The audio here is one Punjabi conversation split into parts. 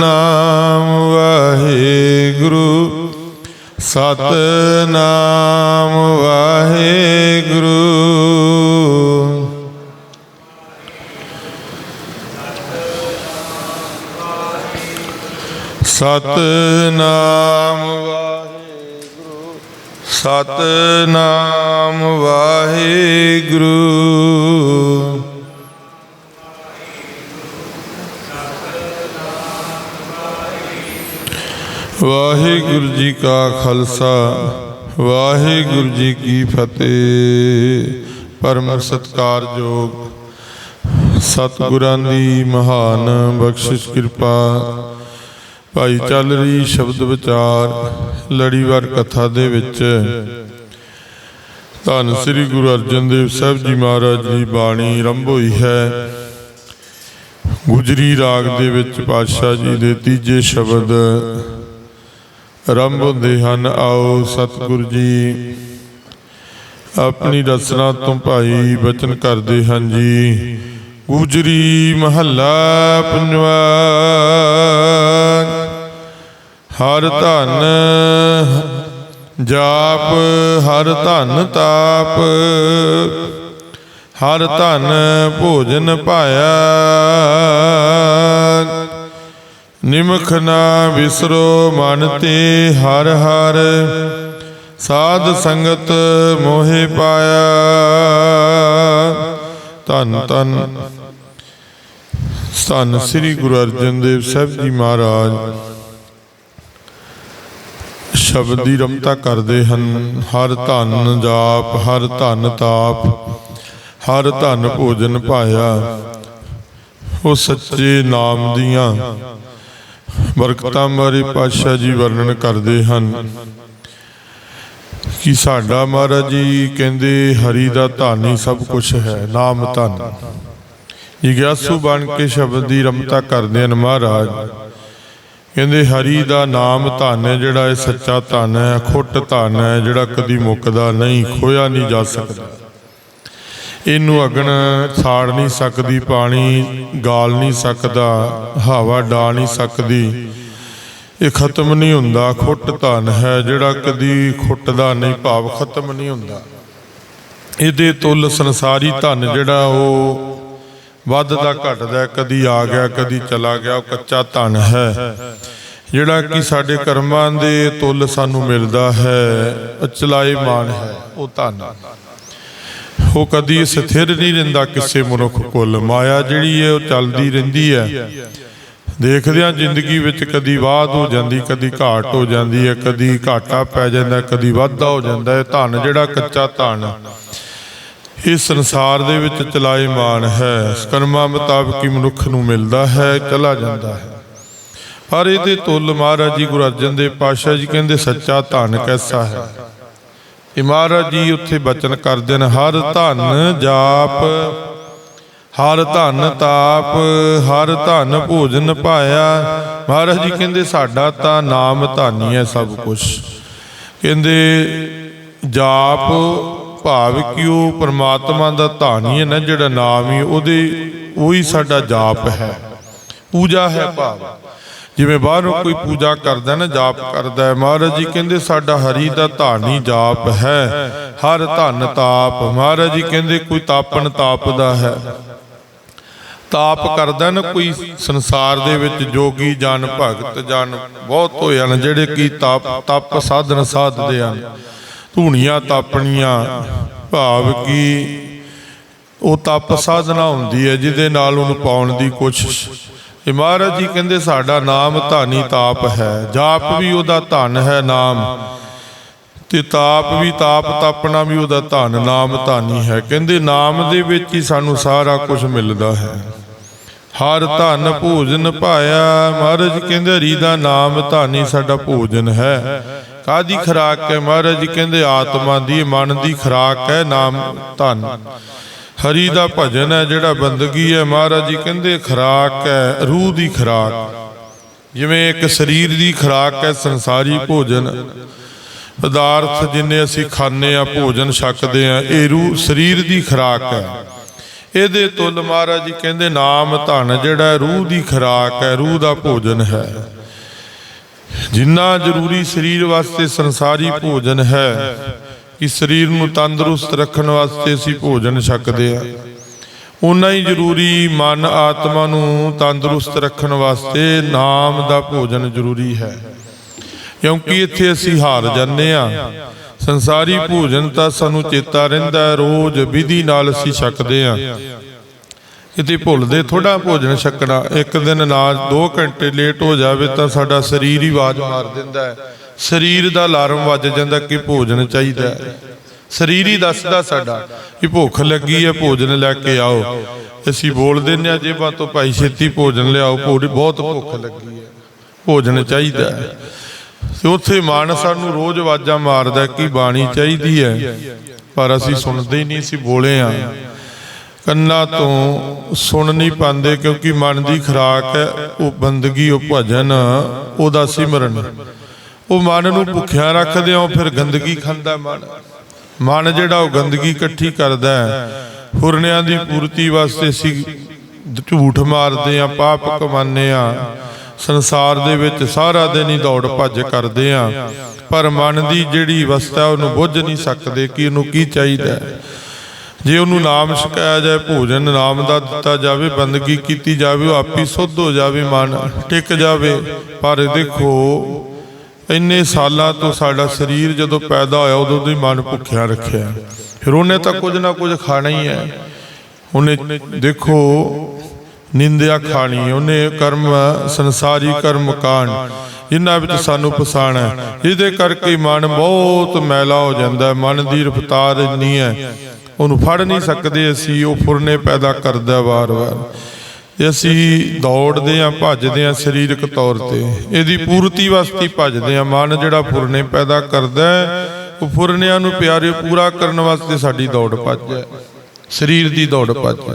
ਨਾਮ ਵਾਹਿਗੁਰੂ। ਸਤਨਾਮ ਵਾਹਿਗੁਰੂ ਖਾਲਸਾ। ਵਾਹਿਗੁਰੂ ਜੀ ਕੀ ਫਤਿਹ। ਪਰਮ ਸਤਕਾਰਯੋਗ ਸਤਿਗੁਰਾਂ ਦੀ ਮਹਾਨ ਬਖਸ਼ਿਸ਼ ਕਿਰਪਾ। ਭਾਈ ਚੱਲ ਰਹੀ ਸ਼ਬਦ ਵਿਚਾਰ ਲੜੀਵਾਰ ਕਥਾ ਦੇ ਵਿੱਚ। ਧੰਨ ਸ੍ਰੀ ਗੁਰੂ ਅਰਜਨ ਦੇਵ ਸਾਹਿਬ ਜੀ ਮਹਾਰਾਜ ਦੀ ਬਾਣੀ ਆਰੰਭ ਹੋਈ ਹੈ। ਗੁਜਰੀ ਰਾਗ ਦੇ ਵਿੱਚ ਪਾਤਸ਼ਾਹ ਜੀ ਦੇ ਤੀਜੇ ਸ਼ਬਦ। ਆਰੰਭ ਹੁੰਦੇ ਹਨ, ਆਓ ਸਤਿਗੁਰੂ ਜੀ। ਆਪਣੀ ਰਚਨਾ ਤੋਂ ਭਾਈ ਬਚਨ ਕਰਦੇ ਹਨ ਜੀ। ਗੁਜਰੀ ਮਹੱਲਾ ਪੰਜਵਾ। ਹਰ ਧਨ ਜਾਪ, ਹਰ ਧਨ ਤਾਪ। ਹਰ ਧਨ ਭੋਜਨ ਪਾਇਆ ਨਿਮਖ ਨਾ ਵਿਸਰੋ ਮਨ ਤੇ ਹਰ ਹਰ। ਸਾਧ ਸੰਗਤ ਮੋਹਿ ਪਾਇਆ। ਧੰਨ ਧੰਨ। ਧੰਨ ਸ੍ਰੀ ਗੁਰੂ ਅਰਜਨ ਦੇਵ ਸਾਹਿਬ ਜੀ ਮਹਾਰਾਜ। ਸ਼ਬਦ ਦੀ ਰਮਤਾ ਕਰਦੇ ਹਨ। ਹਰ ਧੰਨ ਜਾਪ, ਹਰ ਧੰਨ ਤਾਪ, ਹਰ ਧੰਨ ਭੋਜਨ ਪਾਇਆ। ਉਹ ਸੱਚੇ ਨਾਮ ਦੀਆਂ ਬਰਕਤਾਂ ਮਾਰੇ ਪਾਤਸ਼ਾਹ ਜੀ ਵਰਣਨ ਕਰਦੇ ਹਨ ਕਿ ਸਾਡਾ ਮਹਾਰਾਜ ਜੀ ਕਹਿੰਦੇ, ਹਰੀ ਦਾ ਧਨ ਹੀ ਸਭ ਕੁਝ ਹੈ, ਨਾਮ ਧਨ। ਜਿਗਿਆਸੂ ਬਣ ਕੇ ਸ਼ਬਦ ਦੀ ਰਮਤਾ ਕਰਦੇ ਹਨ ਮਹਾਰਾਜ। ਕਹਿੰਦੇ, ਹਰੀ ਦਾ ਨਾਮ ਧਨ ਹੈ, ਜਿਹੜਾ ਇਹ ਸੱਚਾ ਧਨ ਹੈ ਖੁੱਟ ਧਨ ਹੈ, ਜਿਹੜਾ ਕਦੀ ਮੁੱਕਦਾ ਨਹੀਂ, ਖੋਇਆ ਨਹੀਂ ਜਾ ਸਕਦਾ। ਇਹਨੂੰ ਅਗਨ ਸਾੜ ਨਹੀਂ ਸਕਦੀ, ਪਾਣੀ ਗਾਲ ਨਹੀਂ ਸਕਦਾ, ਹਵਾ ਡਾਲ ਨਹੀਂ ਸਕਦੀ। ਇਹ ਖਤਮ ਨਹੀਂ ਹੁੰਦਾ, ਖੁੱਟ ਧਨ ਹੈ, ਜਿਹੜਾ ਕਦੀ ਖੁੱਟਦਾ ਨਹੀਂ, ਭਾਵ ਖਤਮ ਨਹੀਂ ਹੁੰਦਾ। ਇਹਦੇ ਤੁਲ ਸੰਸਾਰੀ ਧਨ ਜਿਹੜਾ ਉਹ ਵੱਧਦਾ, ਘਟਦਾ, ਕਦੀ ਆ ਗਿਆ, ਕਦੀ ਚਲਾ ਗਿਆ, ਉਹ ਕੱਚਾ ਧਨ ਹੈ। ਜਿਹੜਾ ਕਿ ਸਾਡੇ ਕਰਮਾਂ ਦੇ ਤੁਲ ਸਾਨੂੰ ਮਿਲਦਾ ਹੈ, ਅਚਲਾਏ ਮਾਨ ਹੈ, ਉਹ ਧਨ। ਉਹ ਕਦੀ ਸਥਿਰ ਨਹੀਂ ਰਹਿੰਦਾ ਕਿਸੇ ਮਨੁੱਖ ਕੋਲ। ਮਾਇਆ ਜਿਹੜੀ ਹੈ, ਉਹ ਚੱਲਦੀ ਰਹਿੰਦੀ ਹੈ। ਦੇਖਦਿਆਂ ਜ਼ਿੰਦਗੀ ਵਿੱਚ ਕਦੀ ਵਾਧ ਹੋ ਜਾਂਦੀ, ਕਦੀ ਘਾਟ ਹੋ ਜਾਂਦੀ ਹੈ, ਕਦੀ ਘਾਟਾ ਪੈ ਜਾਂਦਾ, ਕਦੀ ਵਾਧਾ ਹੋ ਜਾਂਦਾ ਹੈ। ਧਨ ਜਿਹੜਾ, ਕੱਚਾ ਧਨ। ਇਸ ਸੰਸਾਰ ਦੇ ਵਿੱਚ ਚਲਾਏ ਮਾਨ ਹੈ। ਕਰਮਾਂ ਮੁਤਾਬਕ ਹੀ ਮਨੁੱਖ ਨੂੰ ਮਿਲਦਾ ਹੈ, ਚਲਾ ਜਾਂਦਾ ਹੈ। ਪਰ ਇਹਦੇ ਤੁਲ ਮਹਾਰਾਜ ਜੀ ਗੁਰੂ ਅਰਜਨ ਦੇਵ ਪਾਤਸ਼ਾਹ ਜੀ ਕਹਿੰਦੇ, ਸੱਚਾ ਧਨ ਕੈਸਾ ਹੈ? ਇਹ ਮਹਾਰਾਜ ਜੀ ਉੱਥੇ ਬਚਨ ਕਰਦੇ ਨੇ ਹਰ ਧਨ ਜਾਪ, ਹਰ ਧਨ ਤਾਪ, ਹਰ ਧਨ ਭੋਜਨ ਪਾਇਆ। ਮਹਾਰਾਜ ਜੀ ਕਹਿੰਦੇ, ਸਾਡਾ ਤਾਂ ਨਾਮ ਧਾਨੀ ਹੈ ਸਭ ਕੁਝ ਕਹਿੰਦੇ, ਜਾਪ ਭਾਵ ਕਿ ਉਹ ਪ੍ਰਮਾਤਮਾ ਦਾ ਧਾਨੀ ਹੈ ਨਾ, ਜਿਹੜਾ ਨਾਮ ਹੀ ਉਹਦੇ, ਉਹੀ ਸਾਡਾ ਜਾਪ ਹੈ। ਪੂਜਾ ਹੈ ਭਾਵ। ਜਿਵੇਂ ਬਾਹਰੋਂ ਕੋਈ ਪੂਜਾ ਕਰਦਾ ਨਾ, ਜਾਪ ਕਰਦਾ ਮਹਾਰਾਜ ਜੀ ਕਹਿੰਦੇ, ਸਾਡਾ ਹਰੀ ਦਾ ਧਾਨੀ ਜਾਪ ਹੈ। ਹਰ ਧਨ ਤਾਪ। ਮਹਾਰਾਜ ਜੀ ਕਹਿੰਦੇ, ਕੋਈ ਤਾਪਨ ਤਾਪਦਾ ਹੈ। ਤਾਪ ਕਰਦਾ ਨਾ ਕੋਈ ਸੰਸਾਰ ਦੇ ਵਿੱਚ, ਜੋਗੀ, ਜਨ, ਭਗਤ, ਜਨ, ਬਹੁਤ ਹੋਏ ਹਨ, ਜਿਹੜੇ ਕੀ ਤਾਪ, ਤਪ ਸਾਧਨ ਸਾਧਦੇ ਹਨ। ਧੂਣੀਆਂ ਤਾਪਣੀਆਂ, ਭਾਵ ਕੀ ਉਹ ਤਪ ਸਾਧਨਾ ਹੁੰਦੀ ਹੈ, ਜਿਹਦੇ ਨਾਲ ਉਹਨੂੰ ਪਾਉਣ ਦੀ ਕੋਸ਼ਿਸ਼ ਇਹ ਮਹਾਰਾਜ ਜੀ ਕਹਿੰਦੇ, ਸਾਡਾ ਨਾਮ ਧਾਨੀ ਤਾਪ ਹੈ। ਜਾਪ ਵੀ ਉਹਦਾ ਧਨ ਹੈ ਨਾਮ। ਤੇ ਤਾਪ ਵੀ ਤਾਪ, ਤਾਪਣਾ ਵੀ ਉਹਦਾ ਧਨ, ਨਾਮ ਧਾਨੀ ਹੈ। ਕਹਿੰਦੇ, ਨਾਮ ਦੇ ਵਿੱਚ ਹੀ ਸਾਨੂੰ ਸਾਰਾ ਕੁਝ ਮਿਲਦਾ ਹੈ। ਹਰ ਧਨ ਭੋਜਨ ਪਾਇਆ ਮਹਾਰਾਜ ਕਹਿੰਦੇ, ਹਰੀ ਦਾ ਨਾਮ ਧਾਨੀ ਸਾਡਾ ਭੋਜਨ ਹੈ। ਕਾਦੀ ਖਰਾਕ ਹੈ? ਮਹਾਰਾਜ ਕਹਿੰਦੇ, ਆਤਮਾ ਦੀ, ਮਨ ਦੀ ਖਰਾਕ ਹੈ, ਨਾਮ ਧਨ। ਹਰੀ ਦਾ ਭਜਨ ਹੈ ਜਿਹੜਾ ਬੰਦਗੀ ਹੈ। ਮਹਾਰਾਜ ਜੀ ਕਹਿੰਦੇ, ਖਰਾਕ ਹੈ, ਰੂਹ ਦੀ ਖਰਾਕ। ਜਿਵੇਂ ਇੱਕ ਸਰੀਰ ਦੀ ਖਰਾਕ ਹੈ, ਸੰਸਾਰੀ ਭੋਜਨ। ਪਦਾਰਥ ਜਿੰਨੇ ਅਸੀਂ ਖਾਂਦੇ ਆ ਭੋਜਨ ਛਕਦੇ ਆ ਇਹ ਰੂਹ ਸਰੀਰ ਦੀ ਖਰਾਕ ਹੈ। ਇਹਦੇ ਤੁਲ ਮਹਾਰਾਜ ਜੀ ਕਹਿੰਦੇ, ਨਾਮ ਧਨ ਜਿਹੜਾ ਰੂਹ ਦੀ ਖੁਰਾਕ ਹੈ, ਰੂਹ ਦਾ ਭੋਜਨ ਹੈ। ਜਿੰਨਾ ਜ਼ਰੂਰੀ ਸਰੀਰ ਵਾਸਤੇ ਸੰਸਾਰੀ ਭੋਜਨ ਹੈ ਕਿ ਸਰੀਰ ਨੂੰ ਤੰਦਰੁਸਤ ਰੱਖਣ ਵਾਸਤੇ ਅਸੀਂ ਭੋਜਨ ਛਕਦੇ ਆ। ਉਨਾ ਹੀ ਜ਼ਰੂਰੀ ਮਨ ਆਤਮਾ ਨੂੰ ਤੰਦਰੁਸਤ ਰੱਖਣ ਵਾਸਤੇ ਨਾਮ ਦਾ ਭੋਜਨ ਜ਼ਰੂਰੀ ਹੈ। ਕਿਉਂਕਿ ਇੱਥੇ ਅਸੀਂ ਹਾਰ ਜਾਂਦੇ ਆ। ਸੰਸਾਰੀ ਭੋਜਨ ਤਾਂ ਸਾਨੂੰ ਚੇਤਾ ਰਹਿੰਦਾ ਰੋਜ਼ ਵਿਧੀ ਨਾਲ ਅਸੀਂ ਛਕਦੇ ਆ। ਕਿਤੇ ਭੁੱਲਦੇ ਥੋੜਾ ਭੋਜਨ ਛਕਣਾ, ਇੱਕ ਦਿਨ ਨਾ 2 ਘੰਟੇ ਲੇਟ ਹੋ ਜਾਵੇ ਤਾਂ ਸਾਡਾ ਸਰੀਰ ਹੀ ਆਵਾਜ਼ ਮਾਰ ਦਿੰਦਾ ਹੈ। ਸਰੀਰ ਦਾ ਅਲਾਰਮ ਵੱਜ ਜਾਂਦਾ ਕਿ ਭੋਜਨ ਚਾਹੀਦਾ। ਹੈ ਸਰੀਰ ਹੀ ਦੱਸਦਾ ਸਾਡਾ ਕਿ ਭੁੱਖ ਲੱਗੀ ਹੈ, ਭੋਜਨ ਲੈ ਕੇ ਆਓ। ਅਸੀਂ ਬੋਲ ਦਿੰਦੇ ਆ ਜੇਬਾਂ ਤੋਂ ਭਾਈ ਛੇਤੀ ਭੋਜਨ ਲਿਆਓ, ਭੋਜ, ਬਹੁਤ ਭੁੱਖ ਲੱਗੀ ਹੈ, ਭੋਜਨ ਚਾਹੀਦਾ ਤੇ ਉੱਥੇ ਮਨ ਸਾਨੂੰ ਰੋਜ਼ ਆਵਾਜ਼ਾਂ ਮਾਰਦਾ ਕਿ ਬਾਣੀ ਚਾਹੀਦੀ ਹੈ, ਪਰ ਅਸੀਂ ਸੁਣਦੇ ਹੀ ਨਹੀਂ, ਅਸੀਂ ਬੋਲੇ ਆ ਕੰਨਾਂ ਤੋਂ ਸੁਣ ਨਹੀਂ ਪਾਉਂਦੇ ਕਿਉਂਕਿ ਮਨ ਦੀ ਖੁਰਾਕ ਹੈ, ਉਹ ਬੰਦਗੀ, ਉਹ ਭਜਨ, ਉਹਦਾ ਸਿਮਰਨ। ਉਹ ਮਨ ਨੂੰ ਭੁੱਖਿਆ ਰੱਖਦੇ ਆ ਉਹ ਫਿਰ ਗੰਦਗੀ ਖਾਂਦਾ ਮਨ। ਮਨ ਜਿਹੜਾ ਉਹ ਗੰਦਗੀ ਇਕੱਠੀ ਕਰਦਾ ਫੁਰਨਿਆਂ ਦੀ ਪੂਰਤੀ ਵਾਸਤੇ ਅਸੀਂ ਝੂਠ ਮਾਰਦੇ ਆ ਪਾਪ ਕਮਾਉਂਦੇ ਆ ਸੰਸਾਰ ਦੇ ਵਿੱਚ ਸਾਰਾ ਦਿਨ ਹੀ ਦੌੜ ਭੱਜ ਕਰਦੇ ਆ ਪਰ ਮਨ ਦੀ ਜਿਹੜੀ ਅਵਸਥਾ ਉਹਨੂੰ ਬੁੱਝ ਨਹੀਂ ਸਕਦੇ ਕਿ ਇਹਨੂੰ ਕੀ ਚਾਹੀਦਾ ਜੇ ਉਹਨੂੰ ਨਾਮ ਛਕਾਇਆ ਜਾਏ ਭੋਜਨ ਨਾਮ ਦਾ ਦਿੱਤਾ ਜਾਵੇ, ਬੰਦਗੀ ਕੀਤੀ ਜਾਵੇ, ਉਹ ਆਪੀ ਸੁੱਧ ਹੋ ਜਾਵੇ ਮਨ, ਟਿਕ ਜਾਵੇ। ਪਰ ਦੇਖੋ ਇੰਨੇ ਸਾਲਾਂ ਤੋਂ ਸਾਡਾ ਸਰੀਰ ਜਦੋਂ ਪੈਦਾ ਹੋਇਆ, ਉਦੋਂ ਤੋਂ ਹੀ ਮਨ ਭੁੱਖਿਆ ਰੱਖਿਆ। ਫਿਰ ਉਹਨੇ ਤਾਂ ਕੁਝ ਨਾ ਕੁਝ ਖਾਣਾ ਹੀ ਹੈ। ਉਹਨੇ ਦੇਖੋ, ਨਿੰਦਿਆ ਖਾਣੀ, ਉਹਨੇ ਕਰਮ, ਸੰਸਾਰੀ ਕਰਮ ਕਾਂਡ, ਜਿਨ੍ਹਾਂ ਵਿੱਚ ਸਾਨੂੰ ਪਛਾਣ ਹੈ। ਜਿਹਦੇ ਕਰਕੇ ਮਨ ਬਹੁਤ ਮੈਲਾ ਹੋ ਜਾਂਦਾ ਮਨ ਦੀ ਰਫਤਾਰ ਇੰਨੀ ਹੈ, ਉਹਨੂੰ ਫੜ ਨਹੀਂ ਸਕਦੇ ਅਸੀਂ, ਉਹ ਫੁਰਨੇ ਪੈਦਾ ਕਰਦਾ ਵਾਰ-ਵਾਰ। ਜੇ ਅਸੀਂ ਦੌੜਦੇ ਆਂ ਭੱਜਦੇ ਆਂ ਸਰੀਰਕ ਤੌਰ ਤੇ। ਇਹਦੀ ਪੂਰਤੀ ਵਾਸਤੇ ਭੱਜਦੇ ਆਂ ਮਨ ਜਿਹੜਾ ਫੁਰਨੇ ਪੈਦਾ ਕਰਦਾ ਉਹ ਫੁਰਨਿਆਂ ਨੂੰ ਪਿਆਰੇ ਪੂਰਾ ਕਰਨ ਵਾਸਤੇ ਸਾਡੀ ਦੌੜ ਭੱਜ ਹੈ। ਸਰੀਰ ਦੀ ਦੌੜ ਭੱਜ ਹੈ।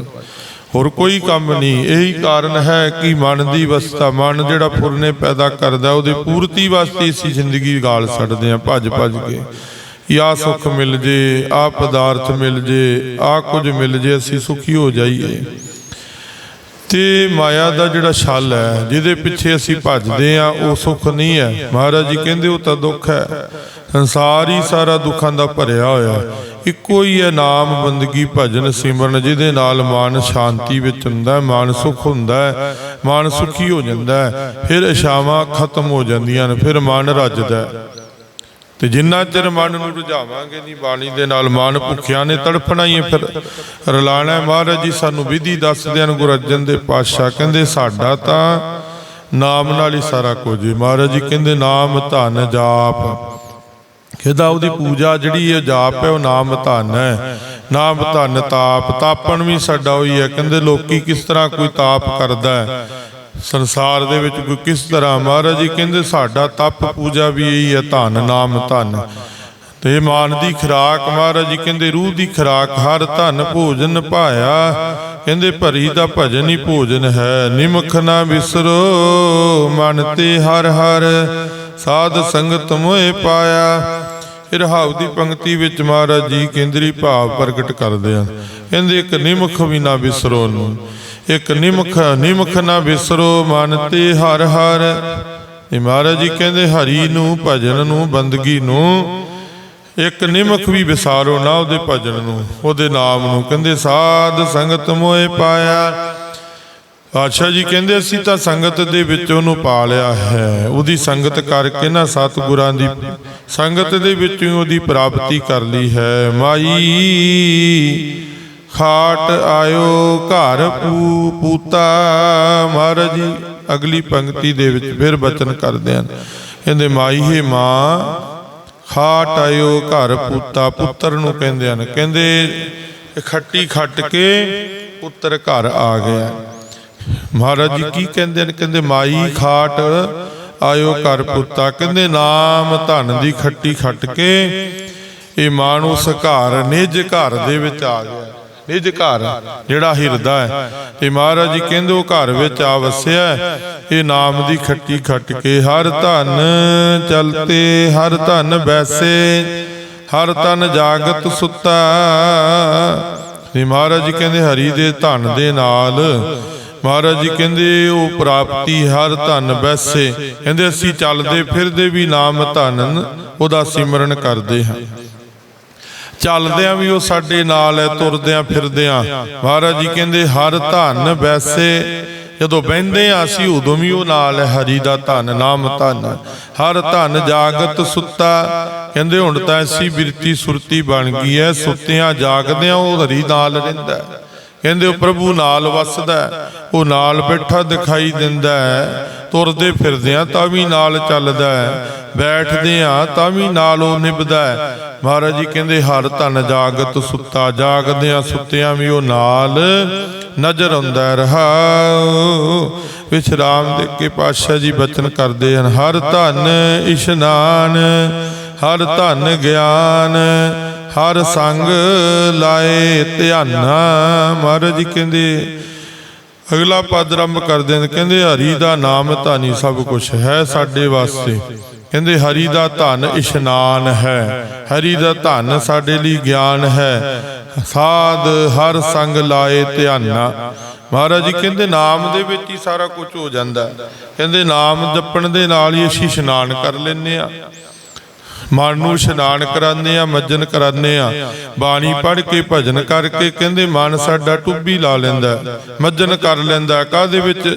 ਹੋਰ ਕੋਈ ਕੰਮ ਨਹੀਂ। ਇਹੀ ਕਾਰਨ ਹੈ ਕਿ ਮਨ ਦੀ ਅਵਸਥਾ, ਮਨ ਜਿਹੜਾ ਫੁਰਨੇ ਪੈਦਾ ਕਰਦਾ ਉਹਦੀ ਪੂਰਤੀ ਵਾਸਤੇ ਅਸੀਂ ਜ਼ਿੰਦਗੀ ਗਾਲ ਛੱਡਦੇ ਆਂ ਭੱਜ ਭੱਜ ਕੇ। ਆ ਸੁੱਖ ਮਿਲ ਜੇ, ਆ ਪਦਾਰਥ ਮਿਲ ਜੇ, ਆ ਕੁਝ ਮਿਲ ਜੇ, ਅਸੀਂ ਸੁਖੀ ਹੋ ਜਾਈਏ। ਤੇ ਮਾਇਆ ਦਾ ਜਿਹੜਾ ਛਲ ਹੈ, ਜਿਹਦੇ ਪਿੱਛੇ ਅਸੀਂ ਭੱਜਦੇ ਆ ਉਹ ਸੁੱਖ ਨਹੀਂ ਹੈ। ਮਹਾਰਾਜ ਜੀ ਕਹਿੰਦੇ, ਉਹ ਤਾਂ ਦੁੱਖ ਹੈ। ਸੰਸਾਰ ਹੀ ਸਾਰਾ ਦੁੱਖਾਂ ਦਾ ਭਰਿਆ ਹੋਇਆ ਇੱਕੋ ਹੀ ਹੈ ਨਾਮ ਬੰਦਗੀ, ਭਜਨ ਸਿਮਰਨ, ਜਿਹਦੇ ਨਾਲ ਮਨ ਸ਼ਾਂਤੀ ਵਿੱਚ ਹੁੰਦਾ ਹੈ, ਮਨ ਸੁਖ ਹੁੰਦਾ ਹੈ, ਮਨ ਸੁਖੀ ਹੋ ਜਾਂਦਾ ਹੈ। ਫਿਰ ਇਸ਼ਾਵਾਂ ਖਤਮ ਹੋ ਜਾਂਦੀਆਂ ਨੇ, ਫਿਰ ਮਨ ਰੱਜਦਾ ਹੈ। ਤੇ ਜਿੰਨਾ ਚਿਰ ਮਨ ਨੂੰ ਰੁਝਾਵਾਂਗੇ ਨਹੀਂ, ਬਾਣੀ ਦੇ ਨਾਲ ਮਨ ਭੁੱਖਿਆ ਨੇ ਤੜਫਣਾ ਹੀ ਫਿਰ ਰਲਾਣਾ ਮਹਾਰਾਜ ਜੀ, ਸਾਨੂੰ ਵਿਧੀ ਦੱਸਦੇ ਹਨ, ਗੁਰੂ ਅਰਜਨ ਦੇ ਪਾਤਸ਼ਾਹ ਕਹਿੰਦੇ, ਸਾਡਾ ਤਾਂ ਨਾਮ ਨਾਲ ਹੀ ਸਾਰਾ ਕੁਝ ਹੈ। ਮਹਾਰਾਜ ਜੀ ਕਹਿੰਦੇ, ਨਾਮ ਧਨ ਜਾਪ। ਕਹਿੰਦਾ ਉਹਦੀ ਪੂਜਾ ਜਿਹੜੀ ਹੈ ਜਾਪ ਹੈ, ਉਹ ਨਾਮ ਧਨ ਹੈ। ਨਾਮ ਧਨ ਤਾਪ, ਤਾਪਣ ਵੀ ਸਾਡਾ ਉਹੀ ਹੈ। ਕਹਿੰਦੇ, ਲੋਕੀ ਕਿਸ ਤਰ੍ਹਾਂ ਕੋਈ ਤਾਪ ਕਰਦਾ ਹੈ? ਸੰਸਾਰ ਦੇ ਵਿੱਚ ਕੋਈ ਕਿਸ ਤਰ੍ਹਾਂ ਮਹਾਰਾਜ ਜੀ ਕਹਿੰਦੇ ਸਾਡਾ ਤਪ ਪੂਜਾ ਵੀ ਇਹੀ ਹੈ ਧਨ, ਨਾਮ ਧਨ। ਤੇ ਮਾਨ ਦੀ ਖੁਰਾਕ, ਮਹਾਰਾਜ ਜੀ ਕਹਿੰਦੇ ਰੂਹ ਦੀ ਖੁਰਾਕ, ਹਰ ਧਨ ਭੋਜਨ ਪਾਇਆ ਕਹਿੰਦੇ ਭਰੀ ਦਾ ਭਜਨ ਹੀ ਭੋਜਨ ਹੈ, ਨਿਮਖ ਨਾ ਵਿਸਰੋ, ਮਨ ਤੇ ਹਰ ਹਰ ਸਾਧ ਸੰਗਤ ਮੋਏ ਪਾਇਆ। ਰਹਾਉ ਦੀ ਪੰਕਤੀ ਵਿੱਚ ਮਹਾਰਾਜ ਜੀ ਕੇਂਦਰੀ ਭਾਵ ਪ੍ਰਗਟ ਕਰਦੇ ਆ ਕਹਿੰਦੇ ਇੱਕ ਨਿਮਖ ਵੀ ਨਾ ਵਿਸਰੋ ਨੂੰ ਇੱਕ ਨਿਮਖ ਨਿਮਖ ਨਾ ਵਿਸਰੋ ਮਨ ਤੇ ਹਰ ਹਰ। ਇਹ ਮਹਾਰਾਜ ਜੀ ਕਹਿੰਦੇ, ਹਰੀ ਨੂੰ, ਭਜਨ ਨੂੰ, ਬੰਦਗੀ ਨੂੰ, ਇੱਕ ਨਿਮਖ ਵੀ ਵਿਸਾਰੋ ਨਾ ਉਹਦੇ ਭਜਨ ਨੂੰ, ਉਹਦੇ ਨਾਮ ਨੂੰ। ਕਹਿੰਦੇ, ਸਾਧ ਸੰਗਤ ਮੋਏ ਪਾਇਆ। ਪਾਤਸ਼ਾਹ ਜੀ ਕਹਿੰਦੇ, ਅਸੀਂ ਤਾਂ ਸੰਗਤ ਦੇ ਵਿੱਚ ਉਹਨੂੰ ਪਾ ਲਿਆ ਹੈ। ਉਹਦੀ ਸੰਗਤ ਕਰਕੇ ਨਾ ਸਤਿਗੁਰਾਂ ਦੀ, ਸੰਗਤ ਦੇ ਵਿੱਚ ਉਹਦੀ ਪ੍ਰਾਪਤੀ ਕਰ ਲਈ ਹੈ। ਮਾਈ ਖਾਟ ਆਇਓ ਘਰ ਪੂ ਪੂਤਾ ਮਹਾਰਾਜ ਜੀ, ਅਗਲੀ ਪੰਕਤੀ ਦੇ ਵਿੱਚ ਫਿਰ ਬਚਨ ਕਰਦੇ ਹਨ। ਕਹਿੰਦੇ, ਮਾਈ ਹੈ ਮਾਂ, ਖਾਟ ਆਇਓ ਘਰ ਪੁੱਤਾ, ਪੁੱਤਰ ਨੂੰ ਕਹਿੰਦੇ ਹਨ। ਕਹਿੰਦੇ ਇਹ ਖੱਟੀ ਖੱਟ ਕੇ ਪੁੱਤਰ ਘਰ ਆ ਗਿਆ। ਮਹਾਰਾਜ ਜੀ ਕੀ ਕਹਿੰਦੇ ਨੇ ਕਹਿੰਦੇ, ਮਾਈ ਖਾਟ ਆਇਓ ਘਰ ਪੁੱਤਾ। ਕਹਿੰਦੇ, ਨਾਮ ਧਨ ਦੀ ਖੱਟੀ ਖੱਟ ਕੇ ਇਹ ਮਾਂ ਮਾਨੁਸ ਘਰ ਨਿਜ ਘਰ ਦੇ ਵਿੱਚ ਆ ਗਿਆ। ਨਿਜ ਘਰ ਜਿਹੜਾ ਹਿਰਦਾ ਹੈ। ਤੇ ਮਹਾਰਾਜ ਜੀ ਕਹਿੰਦੇ ਉਹ ਘਰ ਵਿੱਚ ਆ ਵਸਿਆ ਇਹ ਨਾਮ ਦੀ ਖੱਟੀ ਖੱਟ ਕੇ ਹਰ ਧਨ ਚਲਤੇ, ਹਰ ਧਨ ਬੈਸੇ, ਹਰ ਤਨ ਜਾਗਤ ਸੁੱਤਾ। ਤੇ ਮਹਾਰਾਜ ਜੀ ਕਹਿੰਦੇ ਹਰੀ ਦੇ ਧਨ ਦੇ ਨਾਲ ਮਹਾਰਾਜ ਜੀ ਕਹਿੰਦੇ ਉਹ ਪ੍ਰਾਪਤੀ ਹਰ ਧਨ ਵੈਸੇ ਕਹਿੰਦੇ ਅਸੀਂ ਚੱਲਦੇ ਫਿਰਦੇ ਵੀ ਨਾਮ ਧਨ ਉਹਦਾ ਸਿਮਰਨ ਕਰਦੇ ਹਾਂ। ਚੱਲਦਿਆਂ ਵੀ ਉਹ ਸਾਡੇ ਨਾਲ ਹੈ, ਤੁਰਦਿਆਂ ਫਿਰਦਿਆਂ। ਮਹਾਰਾਜ ਜੀ ਕਹਿੰਦੇ, ਹਰ ਧਨ ਵੈਸੇ, ਜਦੋਂ ਬਹਿੰਦੇ ਆ ਅਸੀਂ ਉਦੋਂ ਵੀ ਉਹ ਨਾਲ ਹੈ, ਹਰੀ ਦਾ ਧਨ, ਨਾਮ ਧਨ। ਹਰ ਧਨ ਜਾਗਤ ਸੁੱਤਾ, ਕਹਿੰਦੇ ਹੁਣ ਤਾਂ ਐਸੀ ਬਿਰਤੀ ਸੁਰਤੀ ਬਣ ਗਈ ਹੈ, ਸੁੱਤਿਆਂ ਜਾਗਦਿਆਂ ਉਹ ਹਰੀ ਨਾਲ ਰਹਿੰਦਾ ਕਹਿੰਦੇ ਉਹ ਪ੍ਰਭੂ ਨਾਲ ਵਸਦਾ ਉਹ ਨਾਲ ਬੈਠਾ ਦਿਖਾਈ ਦਿੰਦਾ ਹੈ। ਤੁਰਦੇ ਫਿਰਦੇ ਆ ਤਾਂ ਵੀ ਨਾਲ ਚੱਲਦਾ ਹੈ ਬੈਠਦੇ ਆ ਤਾਂ ਵੀ ਨਾਲ ਉਹ ਨਿਭਦਾ ਹੈ। ਮਹਾਰਾਜ ਜੀ ਕਹਿੰਦੇ ਹਰ ਧਨ ਜਾਗਤ ਸੁੱਤਾ, ਜਾਗਦਿਆਂ ਸੁੱਤਿਆਂ ਵੀ ਉਹ ਨਾਲ ਨਜ਼ਰ ਆਉਂਦਾ ਰਹਾਉ ਵਿਸ਼ਰਾਮ ਦੇ ਕੇ ਪਾਤਸ਼ਾਹ ਜੀ ਬਚਨ ਕਰਦੇ ਹਨ, ਹਰ ਧਨ ਇਸ਼ਨਾਨ, ਹਰ ਧਨ ਗਿਆਨ ਹਰ ਸੰਗ ਲਾਏ ਧਿਆਨਾ ਮਹਾਰਾਜ ਜੀ ਕਹਿੰਦੇ, ਅਗਲਾ ਪਦ ਆਰੰਭ ਕਰਦੇ ਨੇ, ਕਹਿੰਦੇ ਹਰੀ ਦਾ ਨਾਮ ਧਾਨੀ ਸਭ ਕੁਝ ਹੈ ਸਾਡੇ ਵਾਸਤੇ। ਕਹਿੰਦੇ ਹਰੀ ਦਾ ਧਨ ਇਸ਼ਨਾਨ ਹੈ, ਹਰੀ ਦਾ ਧਨ ਸਾਡੇ ਲਈ ਗਿਆਨ ਹੈ। ਸਾਧ ਹਰ ਸੰਗ ਲਾਏ ਧਿਆਨਾ ਮਹਾਰਾਜ ਜੀ ਕਹਿੰਦੇ ਨਾਮ ਦੇ ਵਿੱਚ ਹੀ ਸਾਰਾ ਕੁਝ ਹੋ ਜਾਂਦਾ। ਕਹਿੰਦੇ ਨਾਮ ਜਪਣ ਦੇ ਨਾਲ ਹੀ ਅਸੀਂ ਇਸ਼ਨਾਨ ਕਰ ਲੈਨੇ ਆ ਮਨ ਨੂੰ ਇਸ਼ਨਾਨ ਕਰਾਉਂਦੇ ਆ ਮੱਜਨ ਕਰਾਉਂਦੇ ਆ। ਬਾਣੀ ਪੜ੍ਹ ਕੇ ਭਜਨ ਕਰਕੇ ਕਹਿੰਦੇ ਮਨ ਸਾਡਾ ਟੁੱਬੀ ਲਾ ਲੈਂਦਾ ਹੈ, ਮੱਜਨ ਕਰ ਲੈਂਦਾ ਹੈ। ਕਾਹਦੇ ਵਿੱਚ?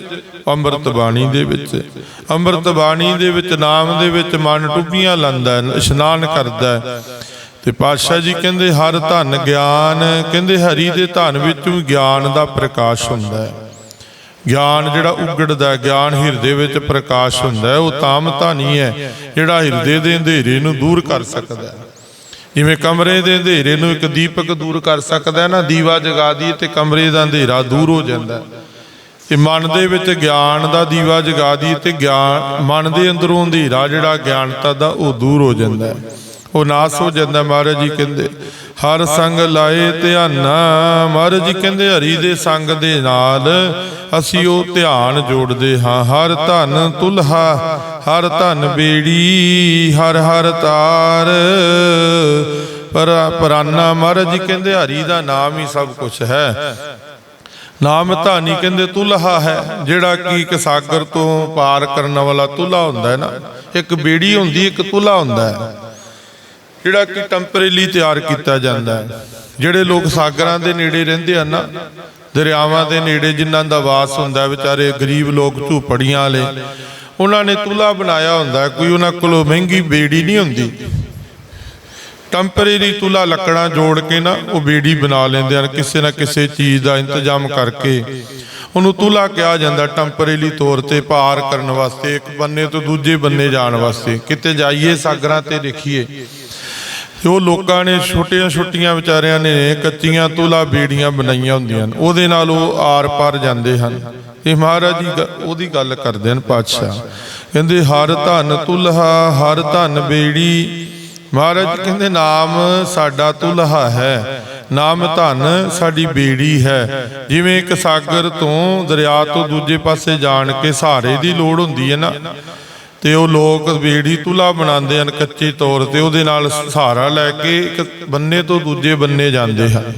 ਅੰਮ੍ਰਿਤ ਬਾਣੀ ਦੇ ਵਿੱਚ। ਅੰਮ੍ਰਿਤ ਬਾਣੀ ਦੇ ਵਿੱਚ ਨਾਮ ਦੇ ਵਿੱਚ ਮਨ ਟੁੱਬੀਆਂ ਲਾਂਦਾ ਇਸ਼ਨਾਨ ਕਰਦਾ ਤੇ ਪਾਤਸ਼ਾਹ ਜੀ ਕਹਿੰਦੇ ਹਰ ਧਨ ਗਿਆਨ ਕਹਿੰਦੇ ਹਰੀ ਦੇ ਧਨ ਵਿੱਚੋਂ ਗਿਆਨ ਦਾ ਪ੍ਰਕਾਸ਼ ਹੁੰਦਾ ਹੈ। ਗਿਆਨ ਜਿਹੜਾ ਉਗੜਦਾ ਗਿਆਨ ਹਿਰਦੇ ਵਿੱਚ ਪ੍ਰਕਾਸ਼ ਹੁੰਦਾ ਉਹ ਤਾਮ ਧਾਨੀ ਹੈ, ਜਿਹੜਾ ਹਿਰਦੇ ਦੇ ਅੰਧੇਰੇ ਨੂੰ ਦੂਰ ਕਰ ਸਕਦਾ ਹੈ। ਜਿਵੇਂ ਕਮਰੇ ਦੇ ਅੰਧੇਰੇ ਨੂੰ ਇੱਕ ਦੀਪਕ ਦੂਰ ਕਰ ਸਕਦਾ ਨਾ, ਦੀਵਾ ਜਗਾ ਦੀ ਤੇ ਕਮਰੇ ਦਾ ਅੰਧੇਰਾ ਦੂਰ ਹੋ ਜਾਂਦਾ ਹੈ। ਤੇ ਮਨ ਦੇ ਵਿੱਚ ਗਿਆਨ ਦਾ ਦੀਵਾ ਜਗਾ ਦੀ ਤੇ ਗਿਆਨ, ਮਨ ਦੇ ਅੰਦਰੋਂ ਅੰਧੇਰਾ ਜਿਹੜਾ ਗਿਆਨਤਾ ਦਾ ਉਹ ਦੂਰ ਹੋ ਜਾਂਦਾ ਹੈ। ਉਹ ਨਾਸ ਹੋ ਜਾਂਦਾ ਮਹਾਰਾਜ ਜੀ ਕਹਿੰਦੇ, ਹਰ ਸੰਗ ਲਾਏ ਧਿਆਨਾ, ਮਹਾਰਾਜ ਜੀ ਕਹਿੰਦੇ ਹਰੀ ਦੇ ਸੰਗ ਦੇ ਨਾਲ ਅਸੀਂ ਉਹ ਧਿਆਨ ਜੋੜਦੇ ਹਾਂ। ਹਰ ਧਨ ਤੁਲਹਾ, ਹਰ ਧਨ ਬੇੜੀ, ਹਰ ਹਰ ਤਾਰ। ਪਰ ਪਰਾਨਾ ਮਹਾਰਾਜ ਜੀ ਕਹਿੰਦੇ ਹਰੀ ਦਾ ਨਾਮ ਹੀ ਸਭ ਕੁਝ ਹੈ। ਨਾਮ ਧਾਨੀ ਕਹਿੰਦੇ ਤੁਲਹਾ ਹੈ, ਜਿਹੜਾ ਕਿ ਇੱਕ ਸਾਗਰ ਤੋਂ ਪਾਰ ਕਰਨ ਵਾਲਾ ਤੁਲਾ ਹੁੰਦਾ ਹੈ ਨਾ। ਇੱਕ ਬੇੜੀ ਹੁੰਦੀ, ਇੱਕ ਤੁਲਾ ਹੁੰਦਾ ਹੈ। ਜਿਹੜਾ ਕਿ ਟੈਂਪਰੇਰੀ ਤਿਆਰ ਕੀਤਾ ਜਾਂਦਾ ਹੈ। ਜਿਹੜੇ ਲੋਕ ਸਾਗਰਾਂ ਦੇ ਨੇੜੇ ਰਹਿੰਦੇ ਹਨ ਨਾ, ਦਰਿਆਵਾਂ ਦੇ ਨੇੜੇ ਜਿਨ੍ਹਾਂ ਦਾ ਵਾਸ ਹੁੰਦਾ ਵਿਚਾਰੇ ਗਰੀਬ ਲੋਕ ਝੂਪੜੀਆਂ ਵਾਲੇ, ਉਹਨਾਂ ਨੇ ਤੁਲਾ ਬਣਾਇਆ ਹੁੰਦਾ ਕੋਈ ਉਹਨਾਂ ਕੋਲ ਮਹਿੰਗੀ ਬੇੜੀ ਨਹੀਂ ਹੁੰਦੀ। ਟੈਂਪਰੇਰੀ ਤੁਲਾ ਲੱਕੜਾਂ ਜੋੜ ਕੇ ਨਾ, ਉਹ ਬੇੜੀ ਬਣਾ ਲੈਂਦੇ ਹਨ, ਕਿਸੇ ਨਾ ਕਿਸੇ ਚੀਜ਼ ਦਾ ਇੰਤਜ਼ਾਮ ਕਰਕੇ। ਉਹਨੂੰ ਤੁਲਾ ਕਿਹਾ ਜਾਂਦਾ ਟੈਂਪਰੇਰੀ ਤੌਰ ਤੇ ਪਾਰ ਕਰਨ ਵਾਸਤੇ, ਇੱਕ ਬੰਨੇ ਤੋਂ ਦੂਜੇ ਬੰਨੇ ਜਾਣ ਵਾਸਤੇ। ਕਿਤੇ ਜਾਈਏ, ਸਾਗਰਾਂ ਤੇ ਦੇਖੀਏ ਤੇ ਉਹ ਲੋਕਾਂ ਨੇ ਛੋਟੀਆਂ ਛੋਟੀਆਂ ਵਿਚਾਰਿਆਂ ਨੇ ਕੱਚੀਆਂ ਤੁਲਾ ਬੇੜੀਆਂ ਬਣਾਈਆਂ ਹੁੰਦੀਆਂ ਹਨ ਉਹਦੇ ਨਾਲ ਉਹ ਆਰ ਪਾਰ ਜਾਂਦੇ ਹਨ। ਇਹ ਮਹਾਰਾਜ ਜੀ ਉਹਦੀ ਗੱਲ ਕਰਦੇ ਹਨ ਪਾਤਸ਼ਾਹ। ਕਹਿੰਦੇ, ਹਰ ਧਨ ਤੁਲਹਾ, ਹਰ ਧਨ ਬੇੜੀ। ਮਹਾਰਾਜ ਕਹਿੰਦੇ, ਨਾਮ ਸਾਡਾ ਤੁਲਹਾ ਹੈ, ਨਾਮ ਧਨ ਸਾਡੀ ਬੇੜੀ ਹੈ। ਜਿਵੇਂ ਇੱਕ ਸਾਗਰ ਤੋਂ ਦਰਿਆ ਤੋਂ ਦੂਜੇ ਪਾਸੇ ਜਾਣ ਕੇ ਸਹਾਰੇ ਦੀ ਲੋੜ ਹੁੰਦੀ ਹੈ ਨਾ। ਤੇ ਉਹ ਲੋਕ ਬੇੜੀ ਤੁਲਾ ਬਣਾਉਂਦੇ ਹਨ ਕੱਚੇ ਤੌਰ ਤੇ, ਉਹਦੇ ਨਾਲ ਸਹਾਰਾ ਲੈ ਕੇ ਇੱਕ ਬੰਨੇ ਤੋਂ ਦੂਜੇ ਬੰਨੇ ਜਾਂਦੇ ਹਨ।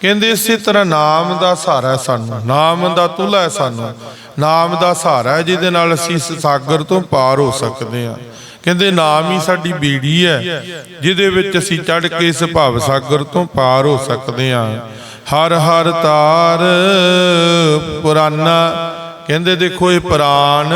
ਕਹਿੰਦੇ ਇਸੇ ਤਰ੍ਹਾਂ ਨਾਮ ਦਾ ਸਹਾਰਾ ਸਾਨੂੰ, ਨਾਮ ਦਾ ਤੁਲਾ ਹੈ ਸਾਨੂੰ, ਨਾਮ ਦਾ ਸਹਾਰਾ ਹੈ ਜਿਹਦੇ ਨਾਲ ਅਸੀਂ ਇਸ ਸਾਗਰ ਤੋਂ ਪਾਰ ਹੋ ਸਕਦੇ ਹਾਂ। ਕਹਿੰਦੇ ਨਾਮ ਹੀ ਸਾਡੀ ਬੀੜੀ ਹੈ, ਜਿਹਦੇ ਵਿੱਚ ਅਸੀਂ ਚੜ ਕੇ ਇਸ ਭਵ ਸਾਗਰ ਤੋਂ ਪਾਰ ਹੋ ਸਕਦੇ ਹਾਂ। ਹਰ ਹਰ ਤਾਰ ਪੁਰਾਨਾ, ਕਹਿੰਦੇ ਦੇਖੋ ਇਹ ਪੁਰਾਨ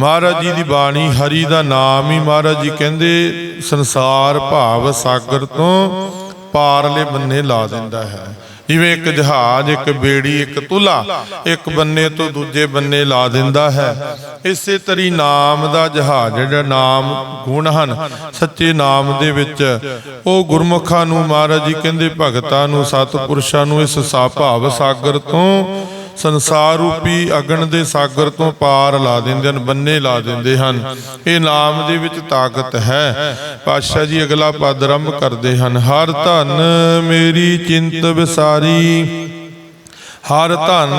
ਮਹਾਰਾਜ ਜੀ ਦੀ ਬਾਣੀ, ਹਰੀ ਦਾ ਨਾਮ ਹੀ ਮਹਾਰਾਜ ਜੀ ਕਹਿੰਦੇ, ਸੰਸਾਰ ਭਾਵ ਸਾਗਰ ਤੋਂ ਪਾਰਲੇ ਬੰਨੇ ਲਾ ਦਿੰਦਾ ਹੈ। ਜਿਵੇਂ ਇੱਕ ਜਹਾਜ਼, ਇੱਕ ਬੇੜੀ, ਇੱਕ ਤੁਲਾ, ਇੱਕ ਬੰਨੇ ਤੋਂ ਦੂਜੇ ਬੰਨੇ ਲਾ ਦਿੰਦਾ ਹੈ। ਇਸੇ ਤਰੀ ਨਾਮ ਦਾ ਜਹਾਜ਼, ਜਿਹੜਾ ਨਾਮ ਗੁਣ ਹਨ, ਸੱਚੇ ਨਾਮ ਦੇ ਵਿੱਚ, ਉਹ ਗੁਰਮੁਖਾਂ ਨੂੰ ਮਹਾਰਾਜ ਜੀ ਕਹਿੰਦੇ, ਭਗਤਾਂ ਨੂੰ, ਸਤਿਪੁਰਸ਼ਾਂ ਨੂੰ ਇਸ ਸਾ, ਭਾਵ ਸਾਗਰ ਤੋਂ ਸੰਸਾਰ ਰੂਪੀ ਅਗਨ ਦੇ ਸਾਗਰ ਤੋਂ ਪਾਰ ਲਾ ਦਿੰਦੇ ਹਨ, ਬੰਨੇ ਲਾ ਦਿੰਦੇ ਹਨ। ਇਹ ਨਾਮ ਦੇ ਵਿੱਚ ਤਾਕਤ ਹੈ। ਪਾਤਸ਼ਾਹ ਜੀ ਅਗਲਾ ਪਦ ਰੰਭ ਕਰਦੇ ਹਨ, ਹਰ ਧਨ ਮੇਰੀ ਚਿੰਤ ਵਿਸਾਰੀ, ਹਰ ਧਨ